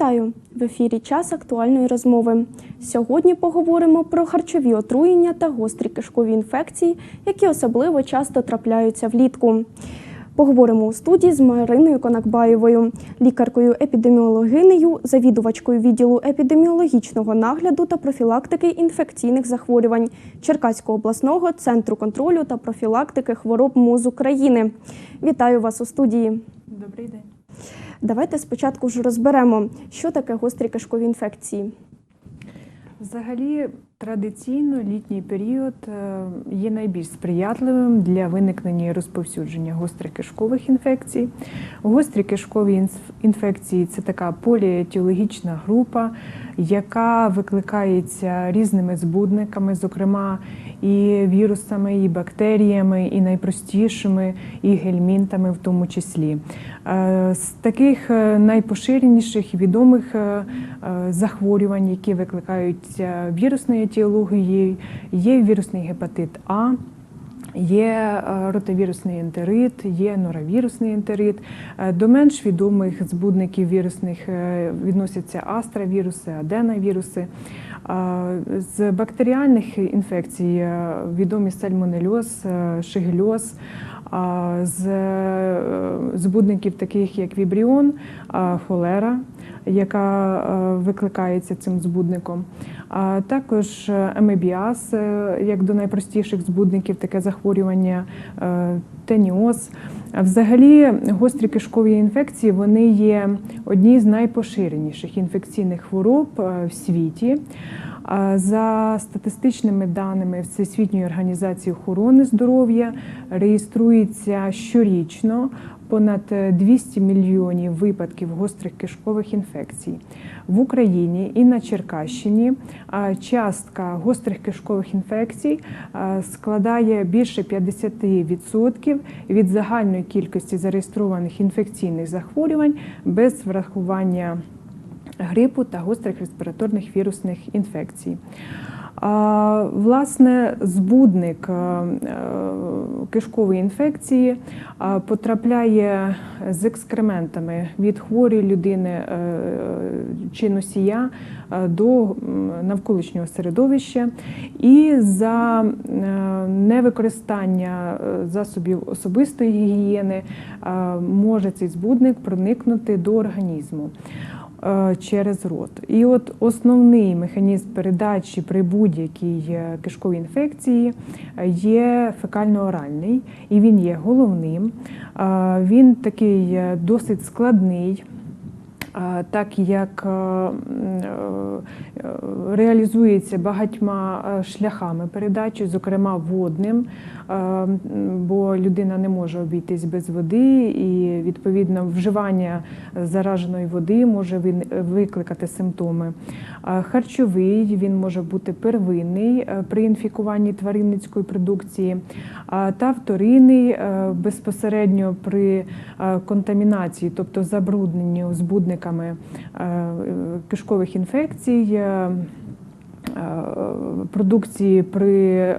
Вітаю в ефірі час актуальної розмови. Сьогодні поговоримо про харчові отруєння та гострі кишкові інфекції, які особливо часто трапляються влітку. Поговоримо у студії з Мариною Конакбаєвою, лікаркою епідеміологинею, завідувачкою відділу епідеміологічного нагляду та профілактики інфекційних захворювань Черкаського обласного центру контролю та профілактики хвороб МОЗ України. Вітаю вас у студії. Добрий день. Давайте спочатку ж розберемо, що таке гострі кишкові інфекції. Взагалі, традиційно літній період е, є найбільш сприятливим для виникнення і розповсюдження гострих кишкових інфекцій. Гострі кишкові інфекції це така поліетіологічна група, яка викликається різними збудниками, зокрема і вірусами, і бактеріями, і найпростішими, і гельмінтами в тому числі. Е, З таких е, найпоширеніших і відомих е, захворювань, які викликаються вірусною етіологією, є вірусний гепатит А. Є е, ротавірусний ентерит, є норавірусний ентерит. Е, До менш відомих збудників вірусних е, відносяться астравіруси, аденовіруси. Е, З бактеріальних інфекцій відомі сальмонельоз, шигельоз. З збудників, таких як вібріон, холера, яка е, викликається цим збудником. А також емебіаз, е, як до найпростіших збудників, таке захворювання, е, теніоз. Взагалі, гострі кишкові інфекції вони є одні з найпоширеніших інфекційних хвороб в світі. За статистичними даними Всесвітньої організації охорони здоров'я реєструється щорічно понад 200 мільйонів випадків гострих кишкових інфекцій. В Україні і на Черкащині частка гострих кишкових інфекцій складає більше 50% від загальної кількості зареєстрованих інфекційних захворювань без врахування грипу та гострих респіраторних вірусних інфекцій. Власне, збудник е, е, кишкової інфекції а, потрапляє з екскрементами від хворої людини е, чи носія е, до навколишнього середовища, і за е, невикористання е, засобів особистої гігієни е, може цей збудник проникнути до організму. е, через рот. І от основний механізм передачі при будь-якій е, кишковій інфекції е, є фекально-оральний, і він є головним. Е, Він такий е, досить складний. Так як е, е, реалізується багатьма е, шляхами передачі, зокрема водним, е, бо людина не може обійтись без води, і відповідно вживання зараженої води може викликати симптоми. Харчовий він може бути первинний е, при інфікуванні тваринницької продукції, та вторинний е, безпосередньо при е, контамінації, тобто забрудненні збудниками е, кишкових інфекцій. Е, Продукції при е,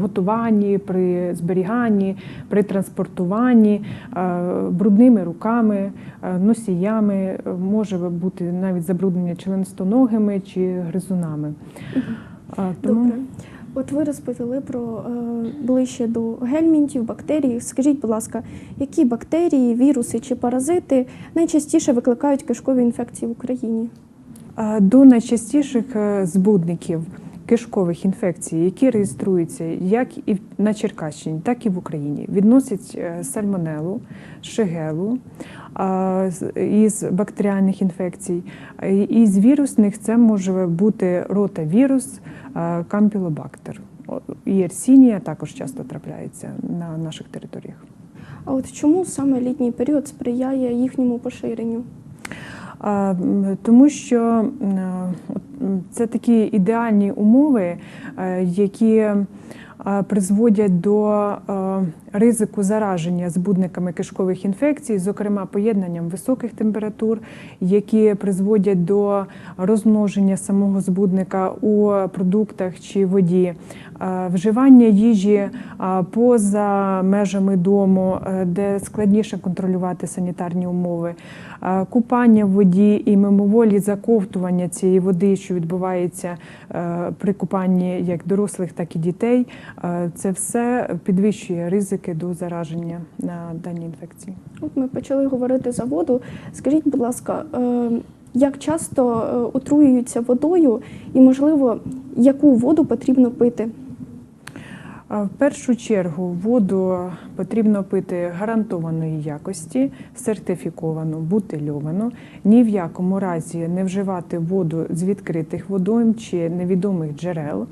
готуванні, при зберіганні, при транспортуванні, е, брудними руками, носіями, може бути навіть забруднення членистоногими чи гризунами. Тому Добре. От ви розповіли про ближче до гельмінтів, бактерій. Скажіть, будь ласка, які бактерії, віруси чи паразити найчастіше викликають кишкові інфекції в Україні? А, До найчастіших е, збудників кишкових інфекцій, які реєструються як і на Черкащині, так і в Україні, відносять е, сальмонелу, шигелу із бактеріальних інфекцій. Із вірусних це може бути ротавірус, кампілобактер. І Yersinia також часто трапляється на наших територіях. А от чому саме літній період сприяє їхньому поширенню? Тому що м, це такі ідеальні умови, е, які е, е, призводять до е, ризику зараження збудниками кишкових інфекцій, зокрема поєднанням високих температур, які призводять до розмноження самого збудника у продуктах чи воді, е, вживання їжі е, поза межами дому, е, де складніше контролювати санітарні умови, е, купання в воді і мимоволі заковтування цієї води, що відбувається е, при купанні як дорослих, так і дітей. Е, Це все підвищує ризики до зараження на дані інфекції. От ми почали говорити за воду. Скажіть, будь ласка, е, як часто е, отруюються водою, і, можливо, яку воду потрібно пити? В першу чергу воду потрібно пити гарантованої якості, сертифіковану, бутильовану. Ні в якому разі не вживати воду з відкритих водойм чи невідомих джерел.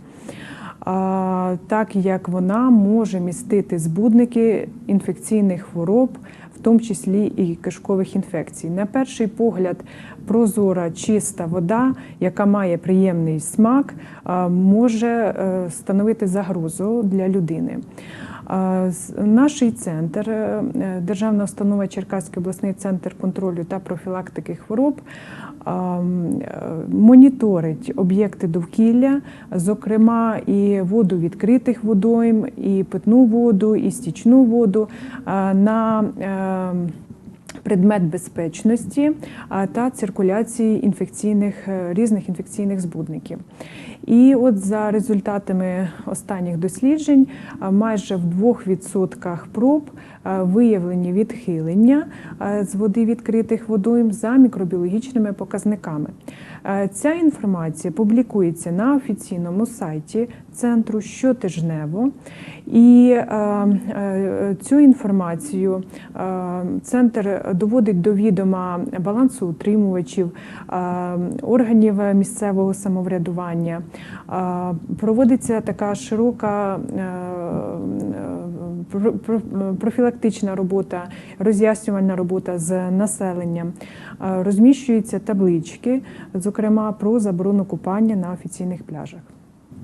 Так як вона може містити збудники інфекційних хвороб, в тому числі і кишкових інфекцій. На перший погляд, прозора чиста вода, яка має приємний смак, може е, становити загрозу для людини. Наш центр, е, е, Державна установа Черкаський обласний центр контролю та профілактики хвороб, е, моніторить об'єкти довкілля, зокрема і воду відкритих водойм, і питну воду, і стічну воду на е, предмет безпечності та циркуляції інфекційних е, різних інфекційних збудників. І от за результатами останніх досліджень майже в 2% проб виявлені відхилення з води відкритих водойм за мікробіологічними показниками. Е, Ця інформація публікується на офіційному сайті центру щотижнево. І е, е, цю інформацію центр доводить до відома балансоутримувачів, е, органів місцевого самоврядування. Проводиться така широка профілактична робота, роз'яснювальна робота з населенням. Е, Розміщуються таблички, зокрема про заборону купання на офіційних пляжах.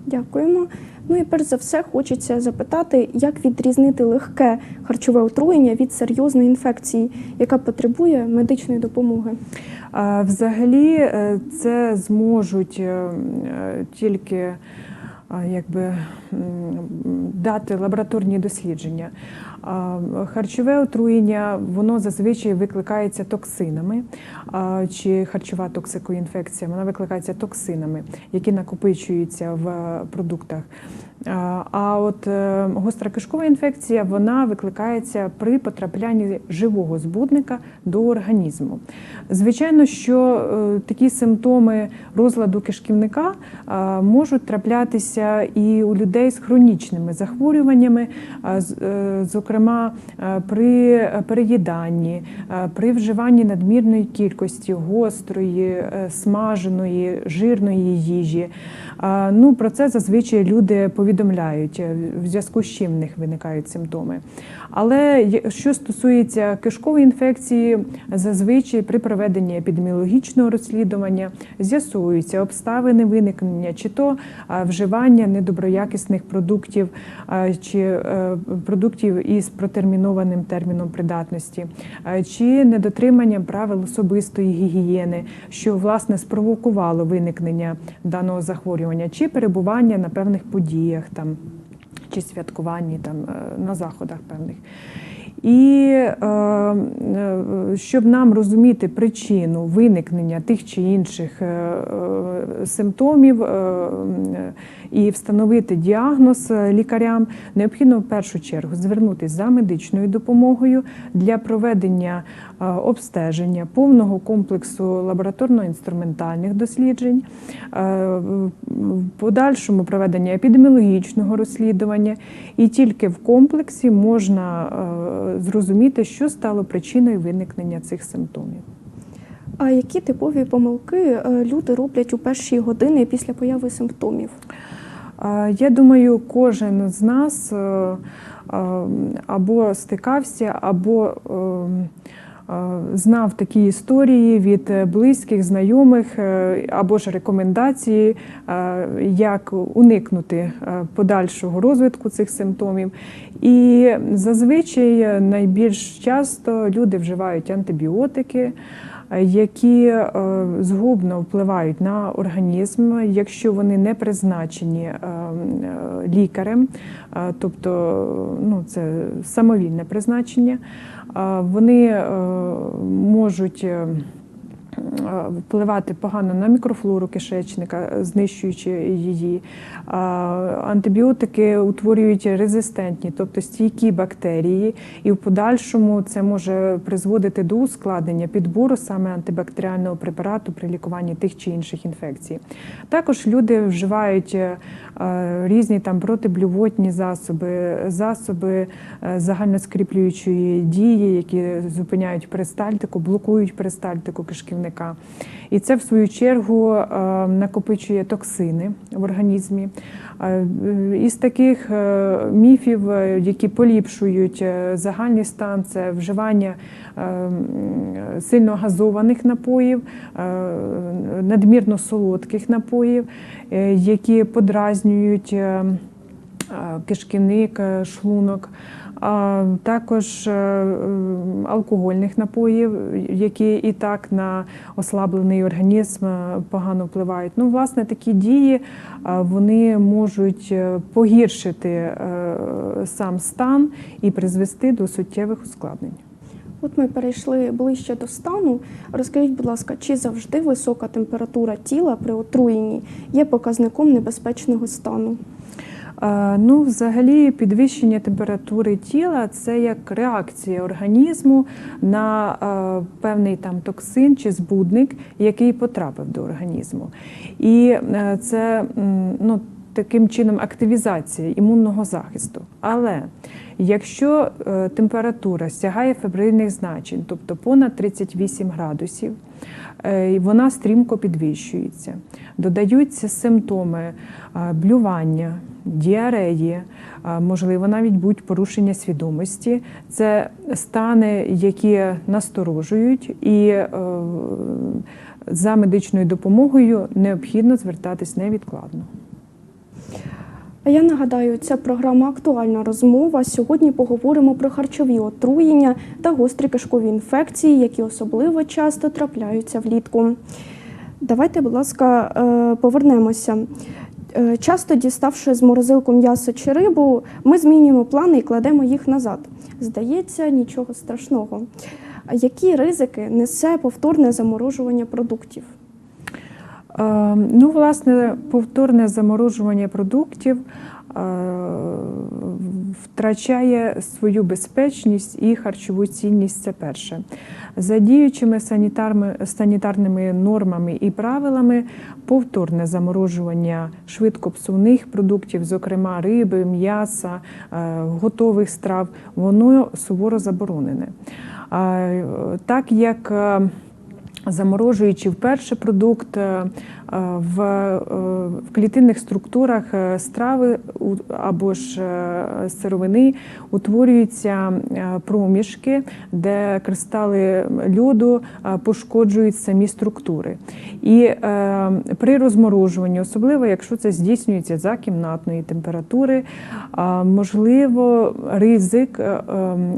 Дякуємо. Ну і перш за все хочеться запитати, як відрізнити легке харчове отруєння від серйозної інфекції, яка потребує медичної допомоги. Взагалі е, це зможуть е, тільки якби дати лабораторні дослідження. Харчове отруєння воно зазвичай викликається токсинами, чи харчова токсикоінфекція вона викликається токсинами, які накопичуються в е, продуктах. А, от е, гостра кишкова інфекція вона викликається при потраплянні живого збудника до організму. Звичайно, що е, такі симптоми розладу кишківника можуть траплятися і у людей з хронічними захворюваннями, а, з- е, зокрема е, при переїданні, е, при вживанні надмірної кількості гострої, е, смаженої, жирної їжі. Ну, про це зазвичай люди повідомляють, в зв'язку з чим в них виникають симптоми. Але що стосується кишкової інфекції, зазвичай при проведенні епідеміологічного розслідування з'ясуються обставини виникнення чи то вживання недоброякісних продуктів чи продуктів із протермінованим терміном придатності, чи недотриманням правил особистої гігієни, що власне спровокувало виникнення даного захворювання, чи перебування на певних подіях там чи святкуванні там е, на заходах певних. І е, е, щоб нам розуміти причину виникнення тих чи інших е, симптомів і встановити діагноз лікарям, необхідно в першу чергу звернутися за медичною допомогою для проведення обстеження повного комплексу лабораторно-інструментальних досліджень, в подальшому проведення епідеміологічного розслідування, і тільки в комплексі можна зрозуміти, що стало причиною виникнення цих симптомів. А які типові помилки е, люди роблять у перші години після появи симптомів? Я думаю, кожен з нас е, е, або стикався, або е, знав такі історії від е, близьких, знайомих е, або ж рекомендації, е, як уникнути е, подальшого розвитку цих симптомів. І зазвичай е, найбільш часто люди вживають антибіотики. е, Які е, згубно впливають на організм, якщо вони не призначені е, е, лікарем, е, тобто ну, це самовільне призначення, е, вони е, можуть е, впливати погано на мікрофлору кишечника, знищуючи її. Антибіотики утворюють резистентні, тобто стійкі бактерії, і в подальшому це може призводити до ускладнення підбору саме антибактеріального препарату при лікуванні тих чи інших інфекцій. Також люди вживають е, різні там протиблювотні засоби, засоби е, загальноскріплюючої дії, які зупиняють перистальтику, блокують перистальтику кишківника. І це, в свою чергу, е, накопичує токсини в організмі. Е, Із таких е, міфів, які поліпшують загальний стан, це вживання сильно газованих напоїв, надмірно солодких напоїв, які подразнюють кишківник, е, шлунок. Також е, е, алкогольних напоїв, які і так на ослаблений організм е, погано впливають. Ну, власне, такі дії вони можуть погіршити сам стан і призвести до суттєвих ускладнень. От ми перейшли ближче до стану. Розкажіть, будь ласка, чи завжди висока температура тіла при отруєнні є показником небезпечного стану? Ну, взагалі, підвищення температури тіла це як реакція організму на певний там токсин чи збудник, який потрапив до організму. І е, це ну, таким чином активізація імунного захисту. Але якщо е, температура сягає фебрильних значень, тобто понад 38 градусів, е, вона стрімко підвищується. Додаються симптоми блювання, діареї, е, можливо, навіть будь порушення свідомості. Це стани, які насторожують, і е, за медичною допомогою необхідно звертатись невідкладно. Я нагадаю, це програма Актуальна розмова. Сьогодні поговоримо про харчові отруєння та гострі кишкові інфекції, які особливо часто трапляються влітку. Давайте, будь ласка, е, повернемося. Е, Часто діставши з морозилку м'ясо чи рибу, ми змінюємо плани і кладемо їх назад. Здається, нічого страшного. Які ризики несе повторне заморожування продуктів? Е, Ну, власне, повторне заморожування продуктів е, втрачає свою безпечність і харчову цінність. Це перше. За діючими санітарними нормами і правилами, повторне заморожування швидкопсувних продуктів, зокрема риби, м'яса, е, готових страв, воно суворо заборонене. Так як е, заморожуючи вперше продукт е, в, е, в клітинних структурах е, страви або ж е, сировини утворюються е, проміжки, де кристали льоду е, пошкоджують самі структури. І е, при розморожуванні, особливо якщо це здійснюється за кімнатної температури, е, можливо ризик е, е,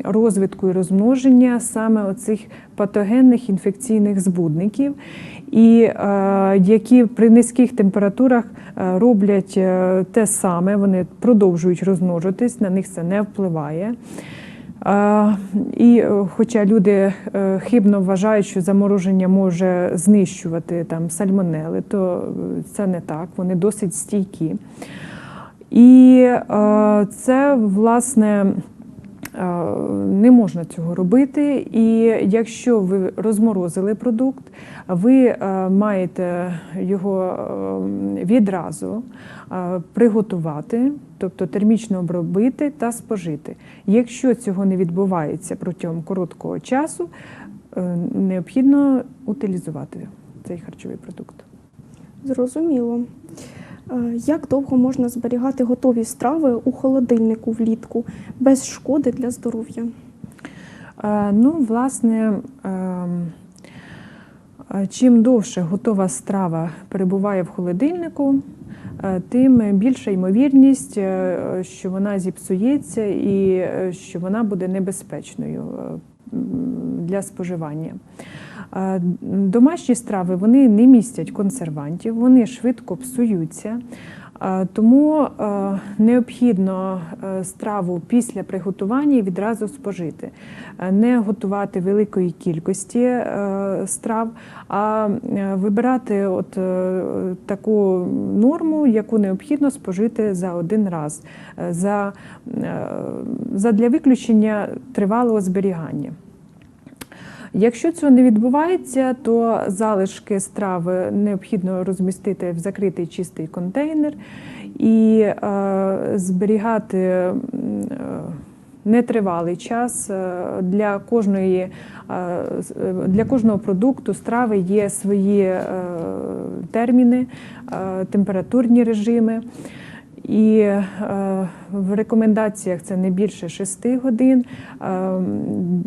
розвитку і розмноження саме оцих патогенних інфекційних збудників, і е, які при низьких температурах е, роблять е, те саме, вони продовжують розмножитись, на них це не впливає. І хоча люди хибно вважають, що замороження може знищувати там сальмонели, то це не так, вони досить стійкі. І це власне. Е, Не можна цього робити, і якщо ви розморозили продукт, ви е, маєте його е, відразу приготувати, тобто термічно обробити та спожити. Якщо цього не відбувається протягом короткого часу, необхідно утилізувати цей харчовий продукт. Зрозуміло. Е, Як довго можна зберігати готові страви у холодильнику влітку без шкоди для здоров'я? Е, Ну, власне, ем, е, чим довше готова страва перебуває в холодильнику, тим більша ймовірність, що вона зіпсується і що вона буде небезпечною для споживання. Е, Домашні страви вони не містять консервантів, вони швидко псуються. Е, Тому е, необхідно е, страву після приготування відразу спожити, не готувати великої кількості страв, а вибирати от таку норму, яку необхідно спожити за один раз, за, е, задля виключення тривалого зберігання. Якщо цього не відбувається, то залишки страви необхідно розмістити в закритий чистий контейнер і е, зберігати е, нетривалий час е, для кожної е, е, для кожного продукту страви є свої терміни, температурні режими. І е, в рекомендаціях це не більше 6 годин. Е,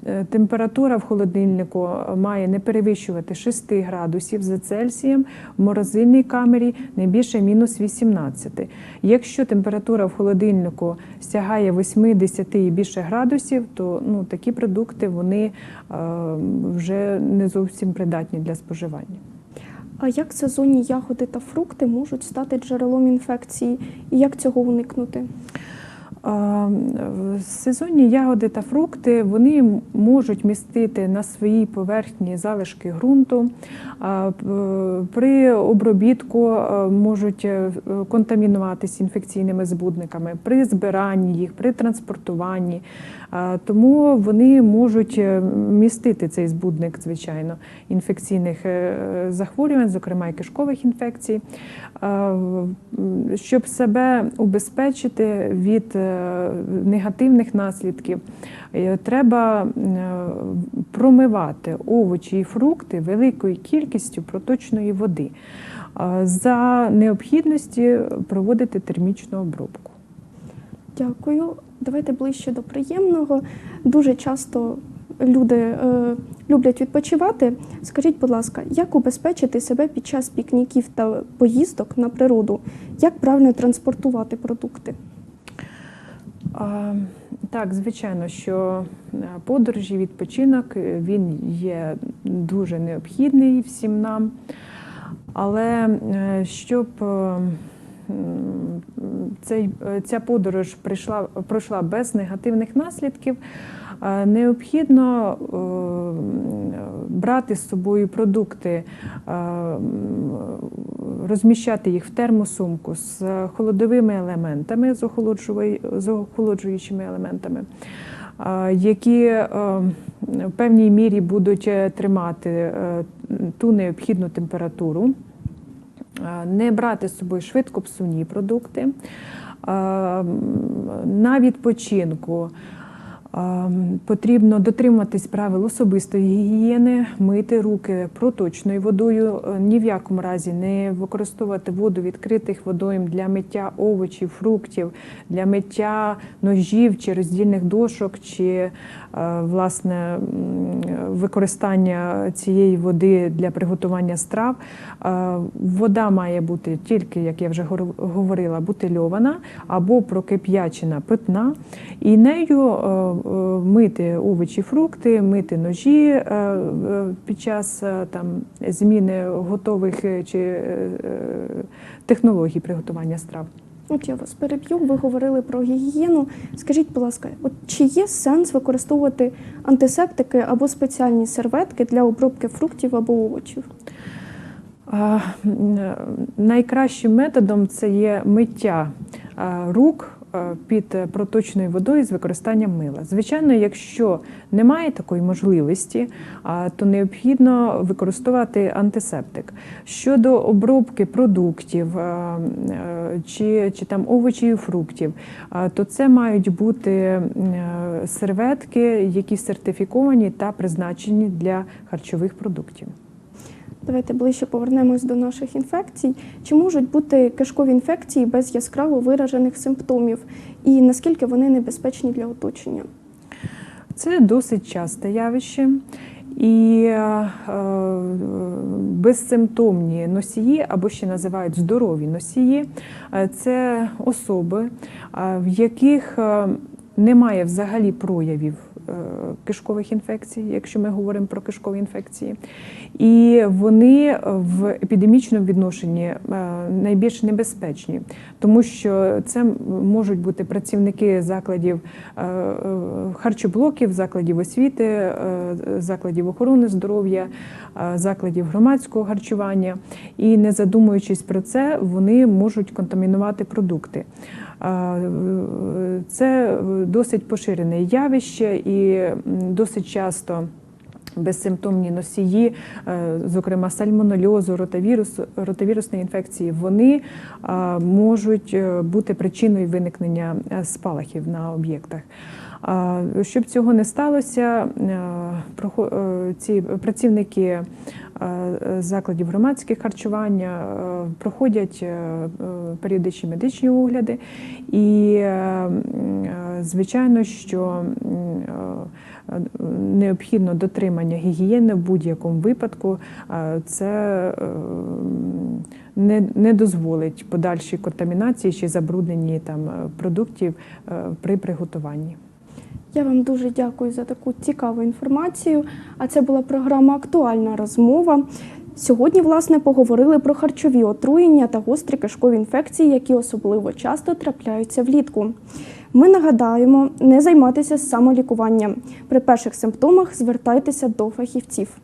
е, температура в холодильнику має не перевищувати 6 градусів за Цельсієм, в морозильній камері не більше мінус 18. Якщо температура в холодильнику сягає 8-10 і більше градусів, то ну, такі продукти вони е, вже не зовсім придатні для споживання. А як сезонні ягоди та фрукти можуть стати джерелом інфекції, і як цього уникнути? Сезонні ягоди та фрукти вони можуть містити на своїй поверхні залишки ґрунту. При обробітку можуть е, контамінуватися інфекційними збудниками при збиранні їх, при транспортуванні. Тому вони можуть е, містити цей збудник, звичайно, інфекційних е, захворювань, зокрема і кишкових інфекцій. Щоб себе убезпечити від е, негативних наслідків, треба промивати овочі і фрукти великою кількістю проточної води. За необхідності проводити термічну обробку. Дякую. Давайте ближче до приємного. Дуже часто люди е, люблять відпочивати. Скажіть, будь ласка, як убезпечити себе під час пікніків та поїздок на природу? Як правильно транспортувати продукти? А, Так, звичайно, що е, подорожі, відпочинок е, він є дуже необхідний всім нам. Але е, щоб цей, е, ця подорож прийшла, пройшла без негативних наслідків, е, необхідно е, брати з собою продукти, розміщати їх в термосумку з холодовими елементами, з охолоджуючими елементами, які в певній мірі будуть тримати ту необхідну температуру. Е, Не брати з собою швидко псуні продукти. Е, На відпочинку потрібно дотримуватись правил особистої гігієни, мити руки проточною водою, е, ні в якому разі не використовувати воду відкритих водойм для миття овочів, фруктів, для миття ножів чи роздільних дошок, чи е, власне використання цієї води для приготування страв. Е, Вода має бути тільки, як я вже говорила, бутильована або прокип'ячена питна, і нею мити овочі, фрукти, мити ножі е, е, під час е, там зміни готових е, чи е, е, технологій приготування страв. От я вас переб'ю. Ви говорили про гігієну. Скажіть, будь ласка, от чи є сенс використовувати антисептики або спеціальні серветки для обробки фруктів або овочів? А, е, Найкращим методом це є миття е, рук е, під проточною водою з використанням мила. Звичайно, якщо немає такої можливості, то необхідно використовувати антисептик. Щодо обробки продуктів е, е, чи, чи там овочів і фруктів, то це мають бути е, серветки, які сертифіковані та призначені для харчових продуктів. Давайте ближче повернемось до наших інфекцій. Чи можуть бути кишкові інфекції без яскраво виражених симптомів, і наскільки вони небезпечні для оточення? Це досить часте явище. І е, безсимптомні носії, або ще називають здорові носії, е, це особи, е, в яких е, немає взагалі проявів е, кишкових інфекцій, якщо ми говоримо про кишкові інфекції. І вони в епідемічному відношенні е, найбільш небезпечні, тому що це можуть бути працівники закладів е, е, харчоблоків, закладів освіти, е, закладів охорони здоров'я, е, закладів громадського харчування. І не задумуючись про це, вони можуть контамінувати продукти. Е, Це досить поширене явище і досить часто. Безсимптомні носії, е, зокрема сальмонельозу, ротавірусу, ротавірусної інфекції, вони можуть е, бути причиною виникнення е, спалахів на об'єктах. Щоб цього не сталося, е, е, ці працівники е, закладів громадських харчування е, проходять е, е, періодичні медичні огляди, і е, е, звичайно, що е, необхідно дотримання гігієни в будь-якому випадку. Е, Це е, не, дозволить подальшій контамінації чи забрудненні там е, продуктів е, при приготуванні. Я вам дуже дякую за таку цікаву інформацію. А це була програма Актуальна розмова. Сьогодні, власне, поговорили про харчові отруєння та гострі кишкові інфекції, які особливо часто трапляються влітку. Ми нагадаємо не займатися самолікуванням. При перших симптомах звертайтеся до фахівців.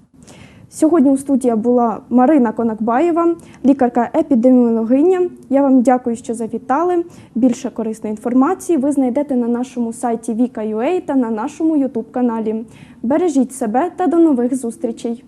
Сьогодні у студії була Марина Конакбаєва, лікарка-епідеміологиня. Я вам дякую, що завітали. Більше корисної інформації ви знайдете на нашому сайті Vika.ua та на нашому YouTube каналі. Бережіть себе та до нових зустрічей!